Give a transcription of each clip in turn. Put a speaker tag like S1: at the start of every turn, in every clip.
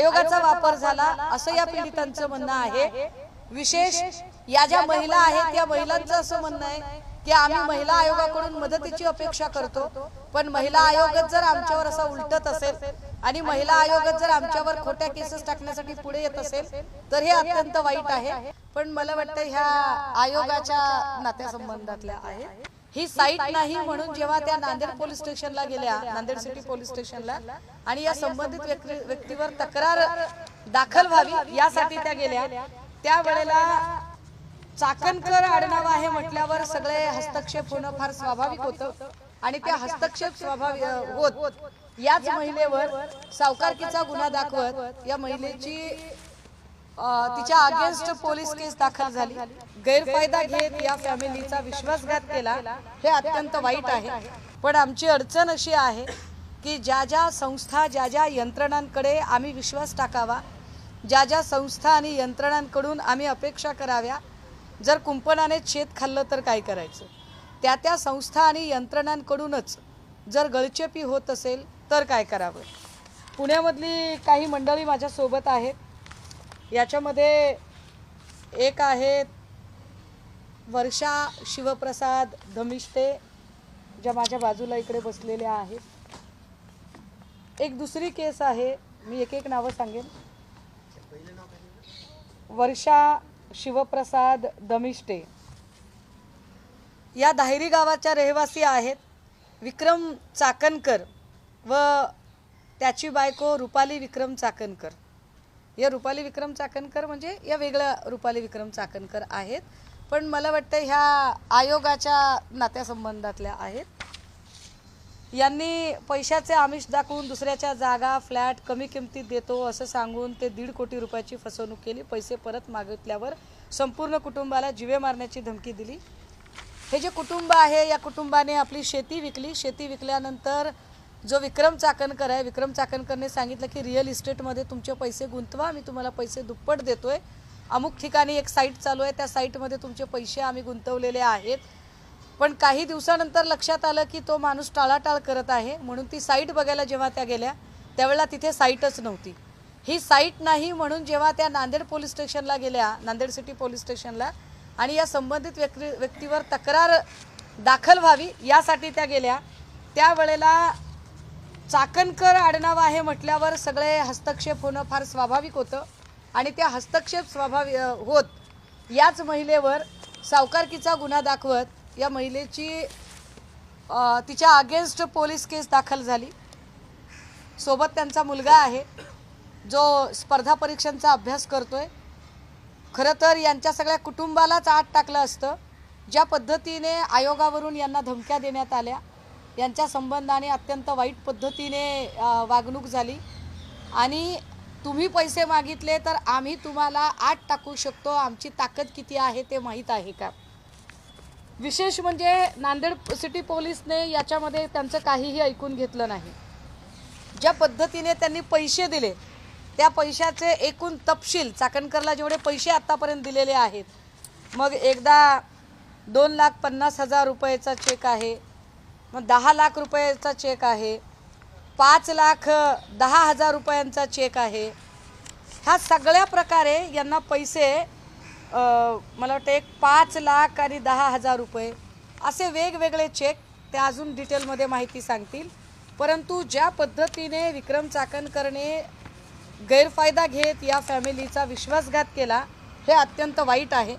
S1: आयोगाचा वापर झाला असं या पीडितांचं म्हणणं आहे. विशेष या ज्या महिला आहेत त्या महिलांचं असं म्हणणं आहे की आम्ही महिला आयोगाकडून मदतीची अपेक्षा करतो पण महिला आयोगच जर आमच्यावर असा उलटत असेल आणि महिला आयोगच जर आमच्यावर खोट्या केसेस टाकण्यासाठी पुढे येत असेल तर हे अत्यंत वाईट आहे. पण मला वाटतं ह्या आयोगाच्या नात्यासंबंधातल्या आहेत. ही साईट नाही म्हणून जेव्हा त्या नांदेड पोलीस स्टेशनला गेल्या नांदेड सिटी पोलीस स्टेशनला आणि या संबंधित व्यक्ती- व्यक्तीवर तक्रार दाखल व्हावी यासाठी त्या गेल्या. त्यावेळेला चाकणकर आडनाव आहे म्हटल्यावर सगळे हस्तक्षेप होणं फार स्वाभाविक होतं. आणि त्या हस्तक्षेप स्वाभाविक होत. याच महिलेवर सावकारकीचा गुन्हा दाखवत या महिलेची तिच्या अगेन्स्ट पोलीस केस दाखल झाली. गैरफायदा घेत या फॅमिलीचा विश्वासघात केला. हे अत्यंत वाईट आहे. पण आमची अडचण अशी आहे की ज्या ज्या संस्था ज्या ज्या यंत्रणांकडे आम्ही विश्वास टाकावा ज्या ज्या संस्था आणि यंत्रणांकडून आम्ही अपेक्षा कराव्या जर कुंपणाने छेद खाल्लं तर काय करायचं? त्या त्या संस्था आणि यंत्रणांकडूनच जर गळचेपी होत असेल तर काय करावं? पुण्यामधली काही मंडळी माझ्यासोबत आहेत. याच्यामध्ये एक आहेत वर्षा शिवप्रसाद धमिष्टे ज्या माझ्या बाजूला इकडे बसलेल्या आहेत. एक दुसरी केस आहे मी एक एक नावं सांगेन. वर्षा शिवप्रसाद दमिष्टे या दाहिरी गावाच्या रहिवासी आहेत विक्रम चाकणकर व त्याची बायको रुपाली विक्रम चाकणकर. या रुपाली विक्रम चाकणकर म्हणजे या वेगळ्या रुपाली विक्रम चाकणकर आहेत. पण मला वाटतं ह्या आयोगाच्या नात्यासंबंधातल्या आहेत. यांनी पैशाचे आमिष दाखवून दुसऱ्याच्या जागा फ्लॅट कमी किमतीत देतो असं सांगून ते दीड कोटी रुपयाची फसवणूक केली. पैसे परत मागितल्यावर संपूर्ण कुटुंबाला जिवे मारण्याची धमकी दिली. हे जे कुटुंब आहे या कुटुंबाने आपली शेती विकली. शेती विकल्यानंतर जो विक्रम चाकणकर आहे विक्रम चाकणकरने सांगितलं की रिअल इस्टेटमध्ये तुमचे पैसे गुंतवा मी तुम्हाला पैसे दुप्पट देतोय. अमुक ठिकाणी एक साईट चालू आहे त्या साईटमध्ये तुमचे पैसे आम्ही गुंतवलेले आहेत. पण काही दिवसानंतर लक्षात आलं की तो माणूस टाळाटाळ करत आहे म्हणून ती साईट बघायला जेव्हा त्या गेल्या त्यावेळेला तिथे साईटच नव्हती. ही साईट नाही म्हणून जेव्हा त्या नांदेड पोलीस स्टेशनला गेल्या नांदेड सिटी पोलीस स्टेशनला आणि या संबंधित व्यक्ती व्यक्तीवर तक्रार दाखल व्हावी यासाठी त्या गेल्या त्यावेळेला चाकणकर आडनाव आहे म्हटल्यावर सगळे हस्तक्षेप होणं फार स्वाभाविक होतं. आणि त्या हस्तक्षेप स्वाभाविक होत याच महिलेवर सावकारकीचा गुन्हा दाखवत या महिलेची तिच्या अगेन्स्ट पोलीस केस दाखल झाली. सोबत त्यांचा मुलगा आहे जो स्पर्धा परीक्षांचा अभ्यास करतो आहे खरं तर यांच्या सगळ्या कुटुंबालाच आत टाकलं असतं. ज्या पद्धतीने आयोगावरून यांना धमक्या देण्यात आल्या यांच्या संबंधाने अत्यंत वाईट पद्धतीने वागणूक झाली. आणि तुम्ही पैसे मागितले तर आम्ही तुम्हाला आत टाकू शकतो. आमची ताकद किती आहे ते माहीत आहे का? विशेष म्हणजे नांदेड सिटी पोलीसने याच्यामध्ये त्यांचं काहीही ऐकून घेतलं नाही. ज्या पद्धतीने त्यांनी पैसे दिले त्या पैशाचे एकूण तपशील चाकणकरला जेवढे पैसे आत्तापर्यंत दिलेले आहेत मग एकदा दोन लाख पन्नास हजार रुपयाचा चेक आहे. मग दहा लाख रुपयाचा चेक आहे. पाच लाख दहा हजार रुपयांचा चेक आहे. ह्या सगळ्या प्रकारे यांना पैसे मला वाटतं एक पाच लाख आणि दहा हजार रुपये असे वेगवेगळे चेक ते अजून डिटेलमध्ये माहिती सांगतील. परंतु ज्या पद्धतीने विक्रम चाकणकरने गैरफायदा घेत या फॅमिलीचा विश्वासघात केला हे अत्यंत वाईट आहे.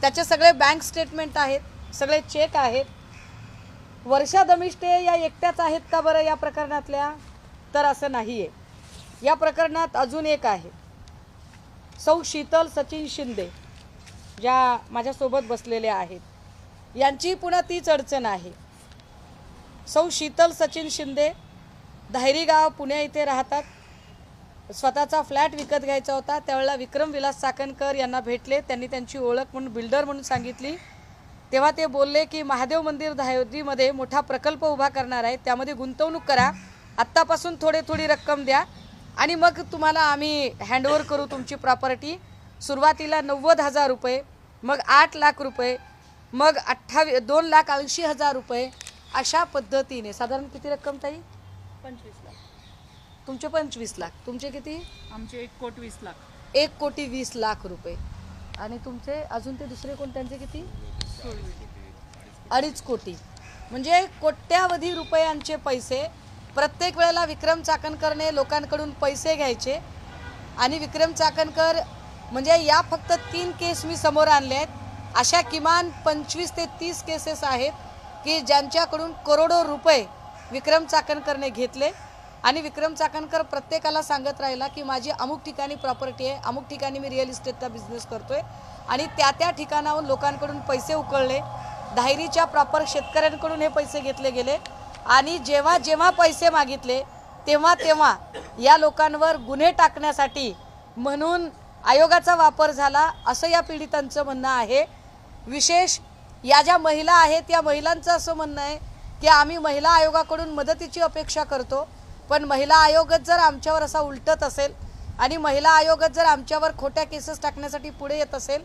S1: त्याचे सगळे बँक स्टेटमेंट आहेत सगळे चेक आहेत. वर्षा दमिष्टे या एकट्याच आहेत का बरं या प्रकरणातल्या? तर असं नाही आहे या प्रकरणात अजून एक आहे. सौ शीतल सचिन शिंदे ज्या माझ्यासोबत बसलेल्या आहेत यांची पुन्हा तीच अडचण आहे. सौ शीतल सचिन शिंदे धायरी गाव पुणे इथे राहतात. स्वतःचा फ्लॅट विकत घ्यायचा होता. त्यावेळेला विक्रम विलास चाकणकर यांना भेटले. त्यांनी त्यांची ओळख म्हणून बिल्डर म्हणून सांगितली. तेव्हा ते बोलले की महादेव मंदिर धायरीमध्ये मोठा प्रकल्प उभा करणार आहे. त्यामध्ये गुंतवणूक करा. आत्तापासून थोडे थोडी रक्कम द्या. आणि मग तुम्हाला आम्ही हँडओव्हर करू तुमची प्रॉपर्टी सुरुवातीला नव्वद हजार रुपये मग आठ लाख रुपये मग अठ्ठावी दोन लाख ऐंशी हजार रुपये अशा पद्धतीने. साधारण किती रक्कम ताई?
S2: पंचवीस लाख.
S1: तुमचे पंचवीस लाख. तुमचे किती?
S2: आमचे एक कोट वीस लाख.
S1: एक कोटी वीस लाख रुपये. आणि तुमचे अजून ते दुसरे कोणत्यांचे किती? अडीच कोटी. म्हणजे कोट्यावधी रुपयांचे पैसे प्रत्येक वेळेला विक्रम चाकणकरने लोकांकडून पैसे घ्यायचे. आणि विक्रम चाकणकर म्हणजे या फक्त तीन केस मी समोर आणले आहेत. अशा किमान पंचवीस ते तीस केसेस आहेत की ज्यांच्याकडून करोडो रुपये विक्रम चाकणकरने घेतले. आणि विक्रम चाकणकर प्रत्येकाला सांगत राहिला की माझी अमुक ठिकाणी प्रॉपर्टी आहे अमुक ठिकाणी मी रिअल इस्टेटचा बिझनेस करतोय. आणि त्या त्या ठिकाणाहून लोकांकडून पैसे उकळले. धायरीच्या प्रॉपर शेतकऱ्यांकडून हे पैसे घेतले गेले. आणि जेव्हा जेव्हा पैसे मागितले तेव्हा तेव्हा या लोकांवर गुन्हे टाकण्यासाठी म्हणून आयोगाचा वापर झाला असं या पीडितांचं म्हणणं आहे. विशेष या ज्या महिला आहेत या महिलांचं असं म्हणणं आहे की आम्ही महिला आयोगाकडून मदतीची अपेक्षा करतो. पण महिला आयोगच जर आमच्यावर असा उलटत असेल आणि महिला आयोगच जर आमच्यावर खोट्या केसेस टाकण्यासाठी पुढे येत असेल